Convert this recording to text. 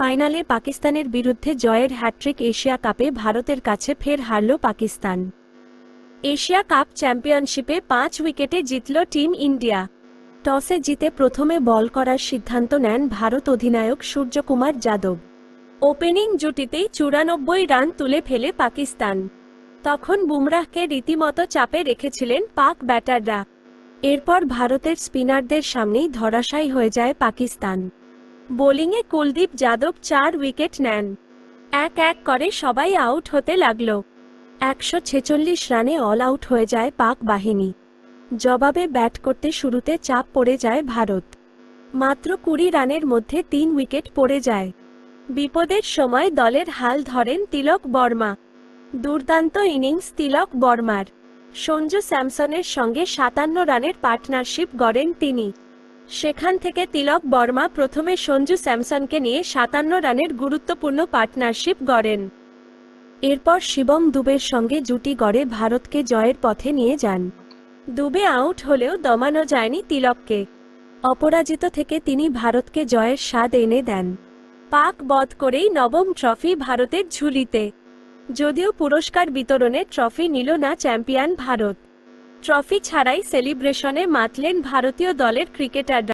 ফাইনালে পাকিস্তানের বিরুদ্ধে জয়ের হ্যাট্রিক এশিয়া কাপে ভারতের কাছে ফের হারল পাকিস্তান। এশিয়া কাপ চ্যাম্পিয়নশিপে পাঁচ উইকেটে জিতল টিম ইন্ডিয়া। টসে জিতে প্রথমে বল করার সিদ্ধান্ত নেন ভারত অধিনায়ক সূর্যকুমার যাদব। ওপেনিং জুটিতেই চুরানব্বই রান তুলে ফেলে পাকিস্তান। তখন বুমরাহকে রীতিমতো চাপে রেখেছিলেন পাক ব্যাটাররা। এরপর ভারতের স্পিনারদের সামনেই ধরাশায়ী হয়ে যায় পাকিস্তান। বোলিংয়ে কুলদীপ যাদব চার উইকেট নেন। এক এক করে সবাই আউট হতে লাগল। একশো ছেচল্লিশ রানে অল আউট হয়ে যায় পাক বাহিনী। জবাবে ব্যাট করতে শুরুতে চাপ পড়ে যায় ভারত। মাত্র কুড়ি রানের মধ্যে তিন উইকেট পড়ে যায়। বিপদের সময় দলের হাল ধরেন তিলক বর্মা। দুর্দান্ত ইনিংস তিলক বর্মার। সঞ্জু স্যামসনের সঙ্গে সাতান্ন রানের পার্টনারশিপ গড়েন তিনি। সেখান থেকে তিলক বর্মা প্রথমে সঞ্জু স্যামসনকে নিয়ে সাতান্ন রানের গুরুত্বপূর্ণ পার্টনারশিপ গড়েন। এরপর শিবম দুবের সঙ্গে জুটি গড়ে ভারতকে জয়ের পথে নিয়ে যান। দুবে আউট হলেও দমানো যায়নি তিলককে। অপরাজিত থেকে তিনি ভারতকে জয়ের স্বাদ এনে দেন। পাক বধ করেই নবম ট্রফি ভারতের ঝুলিতে। যদিও পুরস্কার বিতরণে ট্রফি নিল না চ্যাম্পিয়ন ভারত। ট্রফি ছাড়াই সেলিব্রেশনে মাতলেন ভারতীয় দলের ক্রিকেটাররা।